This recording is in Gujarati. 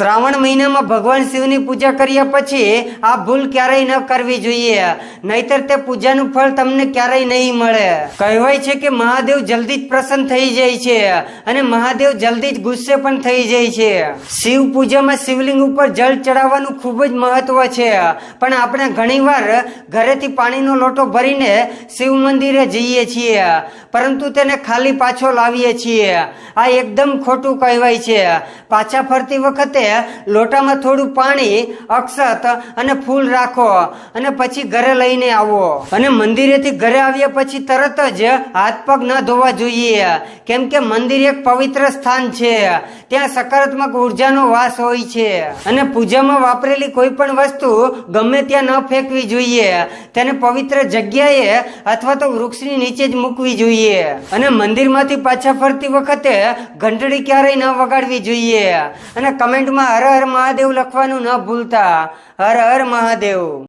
શ્રાવણ મહિનામાં ભગવાન શિવની પૂજા કર્યા પછી આ ભૂલ ક્યારેય ન કરવી જોઈએ. નહીતર તે પૂજાનું ફળ તમને ક્યારેય નહીં મળે. કહેવાય છે કે મહાદેવ જલ્દી જ પ્રસન્ન થઈ જાય છે અને મહાદેવ જલ્દી જ ગુસ્સે પણ થઈ જાય છે. શિવ પૂજામાં શિવલિંગ ઉપર જળ ચડાવવાનું ખૂબ જ મહત્વ છે. પણ આપણે ઘણીવાર ઘરેથી પાણીનો લોટો ભરીને શિવ મંદિરે જઈએ છીએ. પરંતુ તેને ખાલી પાછો લાવીએ છીએ. આ એકદમ ખોટું કહેવાય છે. પાછા ફરતી વખતે લોટામાં થોડું પાણી, અક્ષત અને ફૂલ રાખો અને પછી ઘરે લઈને આવો. અને મંદિરેથી ઘરે આવ્યા પછી તરત જ હાથ પગ ન ધોવા જોઈએ. કેમ કે મંદિર એક પવિત્ર સ્થાન છે. ત્યાં સકારાત્મક ઉર્જાનો વાસ હોય છે. અને પૂજામાં વાપરેલી કોઈ પણ વસ્તુ ગમે ત્યાં ન ફેંકવી જોઈએ. તેને પવિત્ર જગ્યાએ અથવા તો વૃક્ષની નીચે જ મૂકવી જોઈએ. અને મંદિરમાંથી પાછા ફરતી વખતે ઘંટડી ક્યારેય ન વગાડવી જોઈએ. અને કમેન્ટમાં હર હર મહાદેવ લખવાનું ન ભૂલતા. હર હર મહાદેવ.